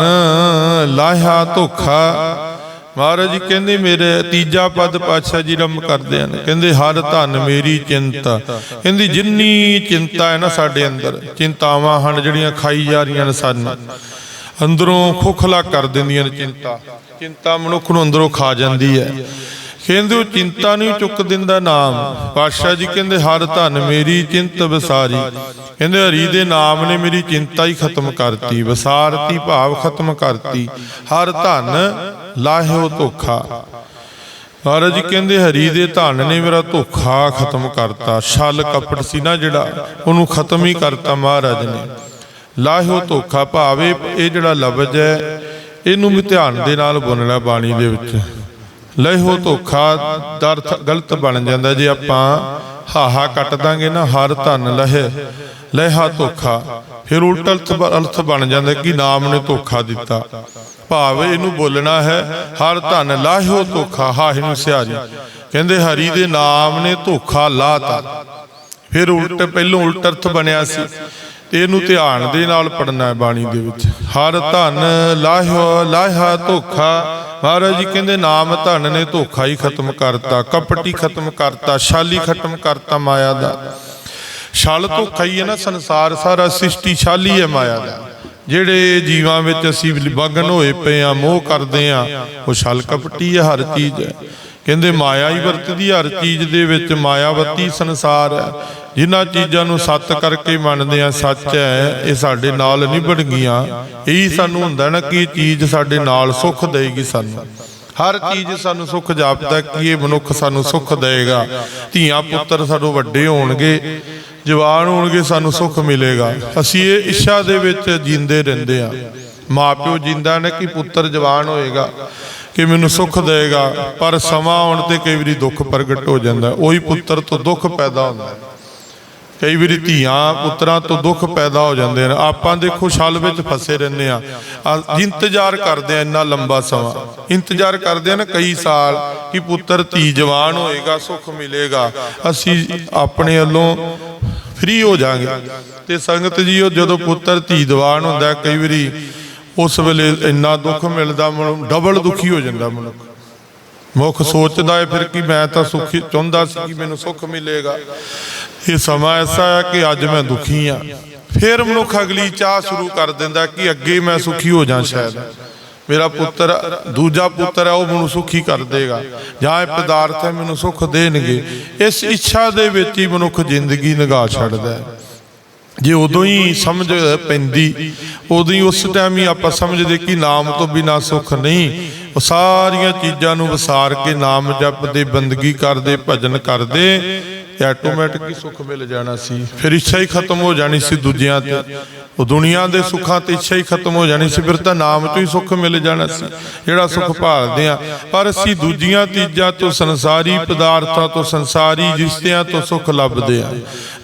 ਲਾਹਿਆ ਧੋਖਾ। ਮਹਾਰਾਜ ਜੀ ਕਹਿੰਦੇ ਮੇਰੇ ਤੀਜਾ ਪਦ ਪਾਤਸ਼ਾਹ ਜੀ ਰਮ ਕਰਦੇ ਹਨ, ਕਹਿੰਦੇ, ਹਰ ਧਨ ਮੇਰੀ ਚਿੰਤਾ। ਕਹਿੰਦੀ, ਜਿੰਨੀ ਚਿੰਤਾ ਹੈ ਨਾ ਸਾਡੇ ਅੰਦਰ, ਚਿੰਤਾਵਾਂ ਹਨ ਜਿਹੜੀਆਂ ਖਾਈ ਜਾ ਰਹੀਆਂ ਨੇ ਸਾਨੂੰ। ਅੰਦਰੋਂ ਖੋਖਲਾ ਕਰ ਦਿੰਦੀਆਂ ਨੇ ਚਿੰਤਾ। ਚਿੰਤਾ ਮਨੁੱਖ ਨੂੰ ਅੰਦਰੋਂ ਖਾ ਜਾਂਦੀ ਹੈ। ਕਹਿੰਦੇ ਉਹ ਚਿੰਤਾ ਨੂੰ ਚੁੱਕ ਦਿੰਦਾ ਨਾਮ। ਪਾਤਸ਼ਾਹ ਜੀ ਕਹਿੰਦੇ, ਹਰ ਧਨ ਮੇਰੀ ਚਿੰਤ ਵਿਸਾਰੀ। ਕਹਿੰਦੇ, ਹਰੀ ਦੇ ਨਾਮ ਨੇ ਮੇਰੀ ਚਿੰਤਾ ਹੀ ਖਤਮ ਕਰਤੀ। ਵਿਸਾਰਤੀ ਭਾਵ ਖਤਮ ਕਰਤੀ। ਹਰ ਧਨ ਲਾਹਿਓ ਧੋਖਾ। ਮਹਾਰਾਜ ਜੀ ਕਹਿੰਦੇ, ਹਰੀ ਦੇ ਧਨ ਨੇ ਮੇਰਾ ਧੋਖਾ ਖਤਮ ਕਰਤਾ। ਛਲ ਕਪਟ ਸੀ ਨਾ ਜਿਹੜਾ, ਉਹਨੂੰ ਖਤਮ ਹੀ ਕਰਤਾ ਮਹਾਰਾਜ ਨੇ। ਲਾਹਿਓ ਧੋਖਾ ਭਾਵੇ, ਇਹ ਜਿਹੜਾ ਲਫ਼ਜ਼ ਹੈ, ਇਹਨੂੰ ਵੀ ਧਿਆਨ ਦੇ ਨਾਲ ਬੋਲਣਾ ਬਾਣੀ ਦੇ ਵਿੱਚ। ਲਹਿਓ ਧੋਖਾ ਦਾ ਅਰਥ ਗਲਤ ਬਣ ਜਾਂਦਾ ਜੇ ਆਪਾਂ ਹਾਹਾ ਕੱਟ ਦਾਂਗੇ ਨਾ, ਹਰ ਧਨ ਲਹਿ ਲਹਿਆ ਧੋਖਾ, ਫਿਰ ਉਲਟ ਅਰਥ ਅਰਥ ਬਣ ਜਾਂਦਾ ਕਿ ਨਾਮ ਨੇ ਧੋਖਾ ਦਿੱਤਾ। ਭਾਵ ਇਹਨੂੰ ਬੋਲਣਾ ਹੈ, ਹਰ ਧਨ ਲਾਹਿਓ ਧੋਖਾ ਹਾਹੇ ਨੂੰ ਸਿਆਰੀ। ਕਹਿੰਦੇ ਹਰੀ ਦੇ ਨਾਮ ਨੇ ਧੋਖਾ ਲਾਤਾ। ਫਿਰ ਉਲਟ, ਪਹਿਲੋਂ ਉਲਟ ਅਰਥ ਬਣਿਆ ਸੀ। ਤੇ ਇਹਨੂੰ ਧਿਆਨ ਦੇ ਨਾਲ ਪੜਨਾ ਹੈ ਬਾਣੀ ਦੇ ਵਿੱਚ। ਹਰ ਧਨ ਲਾਹਿਓ, ਲਾਹਿਆ ਧੋਖਾ। ਮਹਾਰਾਜ ਜੀ ਕਹਿੰਦੇ, ਨਾਮ ਧਨ ਨੇ ਧੋਖਾ ਹੀ ਖਤਮ ਕਰਤਾ, ਕਪਟੀ ਖਤਮ ਕਰਤਾ, ਛਾਲੀ ਖਤਮ ਕਰਤਾ ਮਾਇਆ ਦਾ। ਛਲ ਧੋਖਾ ਹੀ ਹੈ ਨਾ ਸੰਸਾਰ, ਸਾਰਾ ਸ੍ਰਿਸ਼ਟੀ ਛਾਲੀ ਹੈ ਮਾਇਆ ਦਾ। ਜਿਹੜੇ ਜੀਵਾਂ ਵਿੱਚ ਅਸੀਂ ਬਗਨ ਹੋਏ ਪਏ ਆ ਮੋਹ ਕਰਦੇ ਆ ਉਹ ਛਲ ਕਪਟੀ ਹੈ, ਹਰ ਚੀਜ਼ ਹੈ। ਕਹਿੰਦੇ, ਮਾਇਆ ਹੀ ਵਰਤਦੀ ਹਰ ਚੀਜ਼ ਦੇ ਵਿੱਚ ਮਾਇਆਵਤੀ ਸੰਸਾਰ ਹੈ। ਜਿਨ੍ਹਾਂ ਚੀਜ਼ਾਂ ਨੂੰ ਸੱਤ ਕਰਕੇ ਮੰਨਦੇ ਆ ਸੱਚ ਹੈ ਇਹ ਸਾਡੇ ਨਾਲ ਨਹੀਂ ਬਣ ਗਈਆਂ ਇਹੀ ਸਾਨੂੰ ਹੁੰਦਾ ਨਾ ਕਿ ਚੀਜ਼ ਸਾਡੇ ਨਾਲ ਸੁੱਖ ਦੇਗੀ ਸਾਨੂੰ। ਹਰ ਚੀਜ਼ ਸਾਨੂੰ ਸੁੱਖ ਜਾਪਦਾ ਕਿ ਇਹ ਮਨੁੱਖ ਸਾਨੂੰ ਸੁੱਖ ਦੇਗਾ। ਧੀਆਂ ਪੁੱਤਰ ਸਾਨੂੰ ਵੱਡੇ ਹੋਣਗੇ ਜਵਾਨ ਹੋਣਗੇ ਸਾਨੂੰ ਸੁੱਖ ਮਿਲੇਗਾ। ਅਸੀਂ ਇਹ ਇੱਛਾ ਦੇ ਵਿੱਚ ਜਿੰਦੇ ਰਹਿੰਦੇ ਆ ਮਾਪਿਓ ਜਿੰਦਾ ਨੇ ਕਿ ਪੁੱਤਰ ਜਵਾਨ ਹੋਏਗਾ ਕਿ ਮੈਨੂੰ ਸੁੱਖ ਦੇਗਾ ਪਰ ਸਮਾਂ ਆਉਣ ਤੇ ਕਈ ਵਾਰੀ ਦੁੱਖ ਪ੍ਰਗਟ ਹੋ ਜਾਂਦਾ। ਉਹੀ ਪੁੱਤਰ ਤੋਂ ਦੁੱਖ ਪੈਦਾ ਹੁੰਦਾ। ਕਈ ਵਾਰੀ ਧੀਆਂ ਪੁੱਤਰਾਂ ਤੋਂ ਦੁੱਖ ਪੈਦਾ ਹੋ ਜਾਂਦੇ ਨੇ। ਆਪਾਂ ਦੇ ਖੁਸ਼ਹਾਲ ਵਿੱਚ ਫਸੇ ਰਹਿੰਦੇ ਆ ਇੰਤਜ਼ਾਰ ਕਰਦੇ ਆ ਇੰਨਾ ਲੰਬਾ ਸਮਾਂ। ਇੰਤਜ਼ਾਰ ਕਰਦੇ ਆ ਨਾ ਕਈ ਸਾਲ ਕਿ ਪੁੱਤਰ, ਧੀ ਜਵਾਨ ਹੋਏਗਾ, ਸੁੱਖ ਮਿਲੇਗਾ। ਅਸੀਂ ਆਪਣੇ ਵੱਲੋਂ ਫ੍ਰੀ ਹੋ ਜਾਾਂਗੇ। ਤੇ ਸੰਗਤ ਜੀ, ਉਹ ਜਦੋਂ ਪੁੱਤਰ, ਧੀ ਜਵਾਨ ਹੁੰਦਾ, ਕਈ ਵਾਰੀ ਉਸ ਵੇਲੇ ਇੰਨਾ ਦੁੱਖ ਮਿਲਦਾ ਮਨ ਡਬਲ ਦੁਖੀ ਹੋ ਜਾਂਦਾ ਮਨੁੱਖ। ਮੁੱਖ ਸੋਚਦਾ ਹੈ ਫਿਰ ਕਿ ਮੈਂ ਤਾਂ ਸੁਖੀ, ਚਾਹੁੰਦਾ ਸੀ ਕਿ ਮੈਨੂੰ ਸੁੱਖ ਮਿਲੇਗਾ। ਇਹ ਸਮਾਂ ਐਸਾ ਹੈ ਕਿ ਅੱਜ ਮੈਂ ਦੁਖੀ ਆ ਫਿਰ ਮਨੁੱਖ ਅਗਲੀ ਚਾਹ ਸ਼ੁਰੂ ਕਰ ਦਿੰਦਾ ਕਿ ਅੱਗੇ ਮੈਂ ਸੁਖੀ ਹੋ ਜਾਂ ਸ਼ਾਇਦ। ਮੇਰਾ ਪੁੱਤਰ, ਦੂਜਾ ਪੁੱਤਰ ਹੈ, ਉਹ ਮੈਨੂੰ ਸੁਖੀ ਕਰ ਦੇਗਾ। ਜਾਂ ਇਹ ਪਦਾਰਥ ਹੈ, ਮੈਨੂੰ ਸੁਖ ਦੇਣਗੇ। ਇਸ ਇੱਛਾ ਦੇ ਵਿੱਚ ਹੀ ਮਨੁੱਖ ਜ਼ਿੰਦਗੀ ਨਿਗਾਹ ਛੱਡਦਾ ਹੈ। ਜੇ ਉਦੋਂ ਹੀ ਸਮਝ ਪੈਂਦੀ, ਉਦੋਂ ਹੀ ਉਸ ਟਾਈਮ ਹੀ ਆਪਾਂ ਸਮਝਦੇ ਕਿ ਨਾਮ ਤੋਂ ਬਿਨਾ ਸੁੱਖ ਨਹੀਂ। ਉਹ ਸਾਰੀਆਂ ਚੀਜ਼ਾਂ ਨੂੰ ਵਿਸਾਰ ਕੇ ਨਾਮ ਜਪਦੇ, ਬੰਦਗੀ ਕਰਦੇ, ਭਜਨ ਕਰਦੇ। ਤੇ ਆਟੋਮੈਟਿਕ ਹੀ ਸੁੱਖ ਮਿਲ ਜਾਣਾ ਸੀ। ਫਿਰ ਇੱਛਾ ਹੀ ਖਤਮ ਹੋ ਜਾਣੀ ਸੀ ਦੂਜਿਆਂ ਤੇ। ਉਹ ਦੁਨੀਆ ਦੇ ਸੁੱਖਾਂ ਤੇ ਇੱਛਾ ਹੀ ਖਤਮ ਹੋ ਜਾਣੀ ਸੀ, ਫਿਰ ਤਾਂ ਨਾਮ ਤੋਂ ਹੀ ਸੁੱਖ ਮਿਲ ਜਾਣਾ ਸੀ, ਜਿਹੜਾ ਸੁੱਖ ਭਾਲਦੇ ਆ ਪਰ ਅਸੀਂ ਦੂਜੀਆਂ ਚੀਜ਼ਾਂ ਤੋਂ ਸੰਸਾਰੀ ਪਦਾਰਥਾਂ ਤੋਂ, ਸੰਸਾਰੀ ਰਿਸ਼ਤਿਆਂ ਤੋਂ ਸੁੱਖ ਲੱਭਦੇ ਆ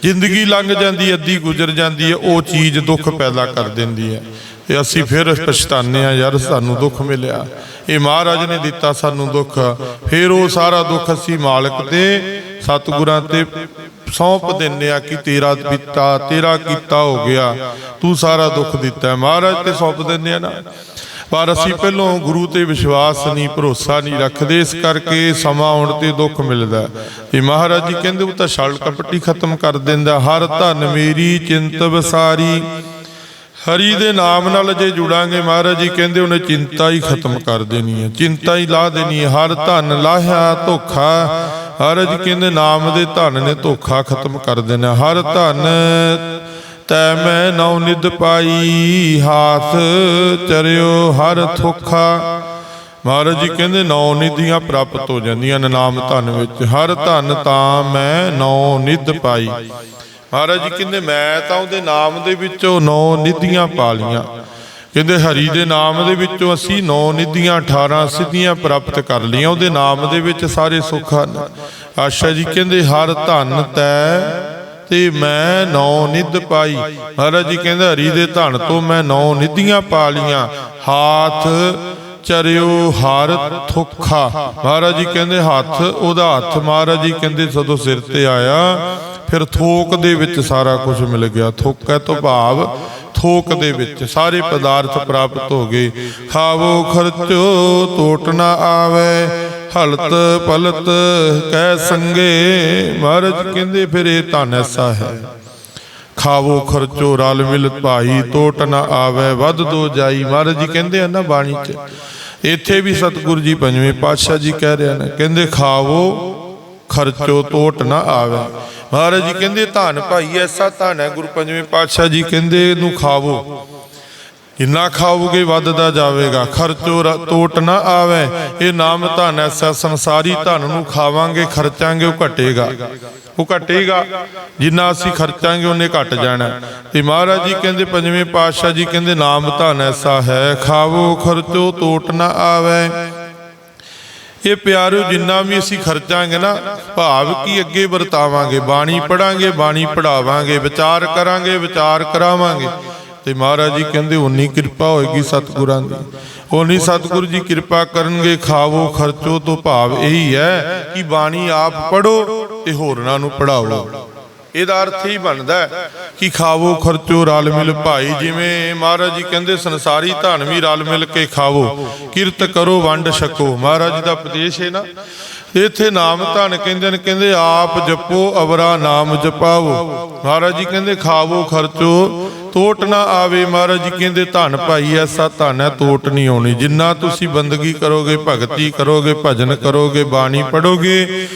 ਜ਼ਿੰਦਗੀ ਲੰਘ ਜਾਂਦੀ ਅੱਧੀ ਗੁਜ਼ਰ ਜਾਂਦੀ ਹੈ, ਉਹ ਚੀਜ਼ ਦੁੱਖ ਪੈਦਾ ਕਰ ਦਿੰਦੀ ਹੈ। ਤੇ ਅਸੀਂ ਫਿਰ ਪਛਤਾਨੇ ਆ ਯਾਰ ਸਾਨੂੰ ਦੁੱਖ ਮਿਲਿਆ। ਇਹ ਮਹਾਰਾਜ ਨੇ ਦਿੱਤਾ ਸਾਨੂੰ ਦੁੱਖ। ਫਿਰ ਉਹ ਸਾਰਾ ਦੁੱਖ ਅਸੀਂ ਮਾਲਕ ਤੇ ਸਤਿਗੁਰਾਂ ਤੇ ਸੌਂਪ ਦਿੰਨੇ ਆ ਕਿ ਤੇਰਾ ਦਿੱਤਾ ਤੇਰਾ ਕੀਤਾ ਹੋ ਗਿਆ। ਤੂੰ ਸਾਰਾ ਦੁੱਖ ਦਿੱਤਾ ਮਹਾਰਾਜ ਤੇ ਸੌਂਪ ਦਿੰਨੇ ਆ ਨਾ। ਪਰ ਅਸੀਂ ਪਹਿਲੋਂ ਗੁਰੂ ਤੇ ਵਿਸ਼ਵਾਸ ਨਹੀਂ, ਭਰੋਸਾ ਨਹੀਂ ਰੱਖਦੇ। ਇਸ ਕਰਕੇ ਸਮਾਂ ਆਉਣ ਤੇ ਦੁੱਖ ਮਿਲਦਾ ਹੈ। ਮਹਾਰਾਜ ਜੀ ਕਹਿੰਦੇ ਉਹ ਤਾਂ ਛਲ ਕਪਟੀ ਖਤਮ ਕਰ ਦਿੰਦਾ ਹਰ ਧਨ ਮੇਰੀ, ਚਿੰਤ ਵਿਸਾਰੀ। ਹਰੀ ਦੇ ਨਾਮ ਨਾਲ ਜੇ ਜੁੜਾਂਗੇ, ਮਹਾਰਾਜ ਜੀ ਕਹਿੰਦੇ ਉਹਨੇ ਚਿੰਤਾ ਹੀ ਖਤਮ ਕਰ ਦੇਣੀ ਹੈ। ਚਿੰਤਾ ਹੀ ਲਾ ਦੇਣੀ ਹੈ। ਹਰ ਧਨ ਲਾਹਿਆ ਧੋਖਾ। ਹਰ ਜੀ ਕਹਿੰਦੇ ਨਾਮ ਦੇ ਧਨ ਨੇ ਧੋਖਾ ਖਤਮ ਕਰ ਦੇਣਾ। ਹਰ ਧਨ ਤੈ ਮੈਂ ਨਉ ਨਿਦ ਪਾਈ, ਹਾਥ ਚਰਿਓ ਹਰ ਥੋਖਾ ਮਹਾਰਾਜ ਜੀ ਕਹਿੰਦੇ ਨੌ ਨਿਧੀਆਂ ਪ੍ਰਾਪਤ ਹੋ ਜਾਂਦੀਆਂ ਨੇ ਨਾਮ ਧਨ ਵਿੱਚ। ਹਰ ਧਨ ਤਾਂ ਮੈਂ ਨੌ ਨਿਧ ਪਾਈ। ਮਹਾਰਾਜ ਜੀ ਕਹਿੰਦੇ, ਮੈਂ ਤਾਂ ਉਹਦੇ ਨਾਮ ਦੇ ਵਿੱਚੋਂ ਨੌ ਨਿਧੀਆਂ ਪਾ ਲੀਆਂ ਕਹਿੰਦੇ ਹਰੀ ਦੇ ਨਾਮ ਦੇ ਵਿੱਚੋਂ ਅਸੀਂ ਨੌ ਨਿਧੀਆਂ 18 ਸਿੱਧੀਆਂ ਪ੍ਰਾਪਤ ਕਰ ਲਈਆਂ, ਉਹਦੇ ਨਾਮ ਦੇ ਵਿੱਚ ਸਾਰੇ ਸੁੱਖ ਹਨ। ਆਸ਼ਾ ਜੀ ਕਹਿੰਦੇ, ਹਰ ਧਨ ਤੈ ਤੇ ਮੈਂ ਨੌ ਨਿਧ ਪਾਈ। ਮਹਾਰਾਜ ਜੀ ਕਹਿੰਦੇ, ਹਰੀ ਦੇ ਧਨ ਤੋਂ ਮੈਂ ਨੌ ਨਿਧੀਆਂ ਪਾ ਲੀਆਂ ਹਾਥ ਚਰਿਓ ਹਰ ਥੁੱਖਾ ਮਹਾਰਾਜ ਜੀ ਕਹਿੰਦੇ, ਹੱਥ, ਉਹਦਾ ਹੱਥ ਮਹਾਰਾਜ ਜੀ ਕਹਿੰਦੇ, ਜਦੋਂ ਸਿਰ ਤੇ ਆਇਆ, ਫਿਰ ਥੋਕ ਦੇ ਵਿੱਚ ਸਾਰਾ ਕੁਝ ਮਿਲ ਗਿਆ। ਥੋਕਾ ਤੋਂ ਭਾਵ ਥੋਕ ਦੇ ਵਿੱਚ ਸਾਰੇ ਪਦਾਰਥ ਪ੍ਰਾਪਤ ਹੋ ਗਏ। ਖਾਵੋ ਖਰਚੋ ਟੋਟ ਨਾ ਆਵੇ। ਹਲਤ ਪਲਤ ਕਹਿ ਸੰਗੇ। ਮਹਾਰਾਜ ਕਹਿੰਦੇ ਫਿਰ ਇਹ ਧਨ ਐਸਾ ਹੈ। ਖਾਵੋ ਖਰਚੋ ਰਲ ਮਿਲ ਭਾਈ ਟੋਟ ਨਾ ਆਵੇ ਵੱਧ ਦੋ ਜਾਈ। ਮਹਾਰਾਜ ਜੀ ਕਹਿੰਦੇ ਆ ਨਾ ਬਾਣੀ 'ਚ ਇੱਥੇ ਵੀ ਸਤਿਗੁਰੂ ਜੀ ਪੰਜਵੇਂ ਪਾਤਸ਼ਾਹ ਜੀ ਕਹਿ ਰਹੇ ਨੇ ਕਹਿੰਦੇ ਖਾਵੋ ਖਰਚੋ ਟੋਟ ਨਾ ਆਵੇ। ਮਹਾਰਾਜ ਜੀ ਕਹਿੰਦੇ, ਧਨ ਭਾਈ, ਐਸਾ ਧਨ ਹੈ ਗੁਰੂ ਪੰਜਵੇਂ ਪਾਤਸ਼ਾਹ ਜੀ ਕਹਿੰਦੇ, ਇਹਨੂੰ ਖਾਵੋ। ਜਿੰਨਾ ਖਾਓਗੇ ਵੱਧਦਾ ਜਾਵੇਗਾ। ਖਰਚੋ ਟੋਟ ਨਾ ਆਵੇ। ਇਹ ਨਾਮ ਧਨ ਐਸਾ ਸੰਸਾਰੀ ਧਨ ਨੂੰ ਖਾਵਾਂਗੇ, ਖਰਚਾਂਗੇ, ਉਹ ਘਟੇਗਾ। ਉਹ ਘਟੇਗਾ। ਜਿੰਨਾ ਅਸੀਂ ਖਰਚਾਂਗੇ, ਉਹਨੇ ਘਟ ਜਾਣਾ। ਤੇ ਮਹਾਰਾਜ ਜੀ ਕਹਿੰਦੇ, ਪੰਜਵੇਂ ਪਾਤਸ਼ਾਹ ਜੀ ਕਹਿੰਦੇ, ਨਾਮ ਧਨ ਐਸਾ ਹੈ। ਖਾਵੋ, ਖਰਚੋ ਟੋਟ ਨਾ ਆਵੇ। ਇਹ ਪਿਆਰਿਓ, ਜਿੰਨਾ ਵੀ ਅਸੀਂ ਖਰਚਾਂਗੇ ਨਾ, ਭਾਵ ਕੀ ਅੱਗੇ ਵਰਤਾਵਾਂਗੇ? ਬਾਣੀ ਪੜਾਂਗੇ, ਬਾਣੀ ਪੜਾਵਾਂਗੇ, ਵਿਚਾਰ ਕਰਾਂਗੇ, ਵਿਚਾਰ ਕਰਾਵਾਂਗੇ। ਤੇ ਮਹਾਰਾਜ ਜੀ ਕਹਿੰਦੇ, ਉਨੀ ਕਿਰਪਾ ਹੋਏਗੀ ਸਤਿਗੁਰਾਂ ਦੀ। ਉਨੀ ਸਤਿਗੁਰੂ ਜੀ ਕਿਰਪਾ ਕਰਨਗੇ, ਖਾਵੋ, ਖਰਚੋ, ਤੋਂ ਭਾਵ ਇਹੀ ਹੈ ਕਿ ਬਾਣੀ ਆਪ ਪੜੋ ਤੇ ਹੋਰਨਾਂ ਨੂੰ ਪੜਾਓ ਇਹਦਾ ਅਰਥ ਹੀ ਬਣਦਾ ਕਿ ਖਾਵੋ ਖਰਚੋ ਰਲ ਮਿਲ ਭਾਈ, ਜਿਵੇਂ ਮਹਾਰਾਜ ਜੀ ਕਹਿੰਦੇ ਸੰਸਾਰੀ ਧਨ ਵੀ ਰਲ ਮਿਲ ਕੇ ਖਾਵੋ, ਕਿਰਤ ਕਰੋ, ਵੰਡ ਛਕੋ। ਮਹਾਰਾਜ ਦਾ ਉਪਦੇਸ਼ ਹੈ ਨਾ, ਇੱਥੇ ਨਾਮ ਧਨ ਕਹਿੰਦੇ ਨੇ, ਕਹਿੰਦੇ ਆਪ ਜਪੋ, ਅਵਰਾ ਨਾਮ ਜਪਾਵੋ। ਮਹਾਰਾਜ ਜੀ ਕਹਿੰਦੇ ਖਾਵੋ ਖਰਚੋ, ਤੋਟ ਨਾ ਆਵੇ। ਮਹਾਰਾਜ ਜੀ ਕਹਿੰਦੇ ਧਨ ਭਾਈ, ਐਸਾ ਧਨ ਹੈ, ਤੋਟ ਨਹੀਂ ਆਉਣੀ ਜਿੰਨਾ ਤੁਸੀਂ ਬੰਦਗੀ ਕਰੋਗੇ, ਭਗਤੀ ਕਰੋਗੇ, ਭਜਨ ਕਰੋਗੇ, ਬਾਣੀ ਪੜੋਗੇ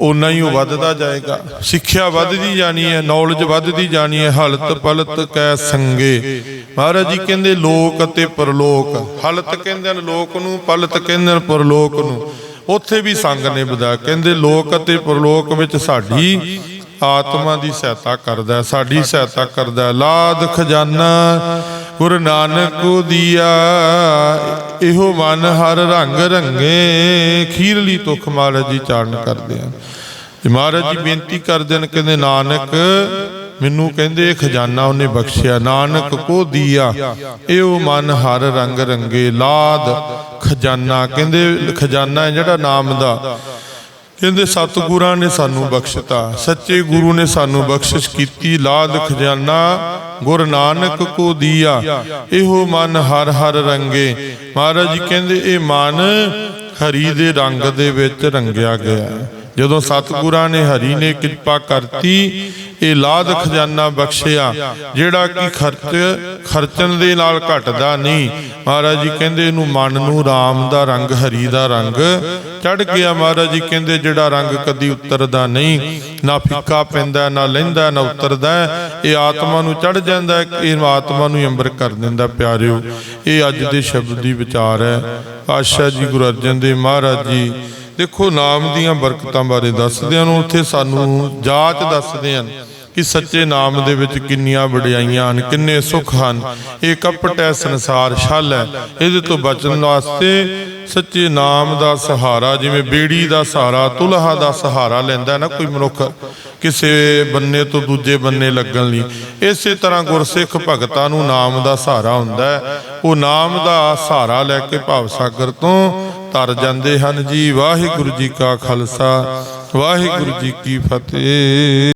ਉਨਾ ਹੀ ਉਹ ਵੱਧਦਾ ਜਾਏਗਾ। ਸਿੱਖਿਆ ਵੱਧਦੀ ਜਾਣੀ ਹੈ ਨੌਲੇਜ ਵੱਧਦੀ ਜਾਣੀ ਹੈ, ਹਲਤ ਪਲਤ ਕੈ ਸੰਗੇ। ਮਹਾਰਾਜ ਜੀ ਕਹਿੰਦੇ ਲੋਕ ਅਤੇ ਪਰਲੋਕ। ਹਲਤ ਕਹਿੰਦੇ ਨੇ ਲੋਕ ਨੂੰ, ਪਲਤ ਕਹਿੰਦੇ ਨੇ ਪਰਲੋਕ ਨੂੰ। ਉੱਥੇ ਵੀ ਸੰਗ ਨੇ ਬਦਾ ਕਹਿੰਦੇ ਲੋਕ ਅਤੇ ਪਰਲੋਕ ਵਿੱਚ ਸਾਡੀ ਆਤਮਾ ਦੀ ਸਹਾਇਤਾ ਕਰਦਾ ਸਾਡੀ ਸਹਾਇਤਾ ਕਰਦਾ ਲਾਦ ਖਜ਼ਾਨਾ, ਗੁਰੂ ਨਾਨਕ ਦੀਆ ਇਹੋ ਮਨ ਹਰ ਰੰਗ ਰੰਗੇ ਖੀਰਲੀ ਤੁਖ ਮਹਾਰਾਜ ਜੀ ਚਾਰਨ ਕਰਦੇ ਆ ਮਹਾਰਾਜ ਜੀ ਬੇਨਤੀ ਕਰਦੇ ਨੇ ਕਹਿੰਦੇ ਨਾਨਕ, ਮੈਨੂੰ ਕਹਿੰਦੇ ਖਜ਼ਾਨਾ ਉਹਨੇ ਬਖਸ਼ਿਆ, ਨਾਨਕ ਕੋ ਦੀਆ ਇਹੋ ਮਨ ਹਰ ਰੰਗ ਰੰਗੇ, ਲਾਦ ਖਜ਼ਾਨਾ, ਕਹਿੰਦੇ ਖਜ਼ਾਨਾ ਜਿਹੜਾ ਨਾਮ ਦਾ ਕਹਿੰਦੇ ਸਤਿਗੁਰਾਂ ਨੇ ਸਾਨੂੰ ਬਖਸ਼ਤਾ, ਸੱਚੇ ਗੁਰੂ ਨੇ ਸਾਨੂੰ ਬਖਸ਼ਿਸ਼ ਕੀਤੀ। ਲਾਦ ਖਜ਼ਾਨਾ ਗੁਰ ਨਾਨਕ ਕੋ ਦੀਆ, ਇਹੋ ਮਨ ਹਰ ਹਰ ਰੰਗੇ। ਮਹਾਰਾਜ ਜੀ ਕਹਿੰਦੇ, ਇਹ ਮਨ ਹਰੀ ਦੇ ਰੰਗ ਦੇ ਵਿੱਚ ਰੰਗਿਆ ਗਿਆ। ਜਦੋਂ ਸਤਿਗੁਰਾਂ ਨੇ ਹਰੀ ਨੇ ਕਿਰਪਾ ਕਰਤੀ ਇਹ ਲਾਦ ਖਜ਼ਾਨਾ ਬਖਸ਼ਿਆ ਜਿਹੜਾ ਕਿ ਖਰਚ ਖਰਚਣ ਦੇ ਨਾਲ ਘਟਦਾ ਨਹੀਂ। ਮਹਾਰਾਜ ਜੀ ਕਹਿੰਦੇ ਇਹਨੂੰ ਮਨ ਨੂੰ RAM ਦਾ ਰੰਗ ਹਰੀ ਦਾ ਰੰਗ ਚੜ ਗਿਆ। ਮਹਾਰਾਜ ਜੀ ਕਹਿੰਦੇ ਜਿਹੜਾ ਰੰਗ ਕਦੀ ਉਤਰਦਾ ਨਹੀਂ ਨਾ ਫਿੱਕਾ ਪੈਂਦਾ ਨਾ ਲੈਂਦਾ ਨਾ ਉਤਰਦਾ ਇਹ ਆਤਮਾ ਨੂੰ ਚੜ ਜਾਂਦਾ ਹੈ, ਇਹ ਆਤਮਾ ਨੂੰ ਅੰਬਰ ਕਰ ਦਿੰਦਾ। ਪਿਆਰਿਓ ਇਹ ਅੱਜ ਦੇ ਸ਼ਬਦ ਦੀ ਵਿਚਾਰ ਹੈ। ਆਸ਼ਾ ਜੀ ਗੁਰੂ ਅਰਜਨ ਦੇਵ ਮਹਾਰਾਜ ਜੀ ਦੇਖੋ ਨਾਮ ਦੀਆਂ ਬਰਕਤਾਂ ਬਾਰੇ ਦੱਸਦੇ ਹਨ ਉੱਥੇ ਸਾਨੂੰ ਜਾਚ ਦੱਸਦੇ ਹਨ ਕਿ ਸੱਚੇ ਨਾਮ ਦੇ ਵਿੱਚ ਕਿੰਨੀਆਂ ਵਡਿਆਈਆਂ ਹਨ, ਕਿੰਨੇ ਸੁੱਖ ਹਨ। ਇਹ ਕਪਟ ਹੈ, ਸੰਸਾਰ ਛਲ ਹੈ। ਇਹਦੇ ਤੋਂ ਬਚਣ ਵਾਸਤੇ ਸੱਚੇ ਨਾਮ ਦਾ ਸਹਾਰਾ, ਜਿਵੇਂ ਬੇੜੀ ਦਾ ਸਹਾਰਾ, ਤੁਲਹਾ ਦਾ ਸਹਾਰਾ ਲੈਂਦਾ ਨਾ ਕੋਈ ਮਨੁੱਖ, ਕਿਸੇ ਬੰਨੇ ਤੋਂ ਦੂਜੇ ਬੰਨੇ ਲੱਗਣ ਲਈ। ਇਸੇ ਤਰ੍ਹਾਂ ਗੁਰਸਿੱਖ ਭਗਤਾਂ ਨੂੰ ਨਾਮ ਦਾ ਸਹਾਰਾ ਹੁੰਦਾ ਹੈ। ਉਹ ਨਾਮ ਦਾ ਸਹਾਰਾ ਲੈ ਕੇ ਭਾਵ ਸਾਗਰ ਤੋਂ ਤਰ ਜਾਂਦੇ ਹਨ ਜੀ। ਵਾਹਿਗੁਰੂ ਜੀ ਕਾ ਖਾਲਸਾ ਵਾਹਿਗੁਰੂ ਜੀ ਕੀ ਫਤਿਹ।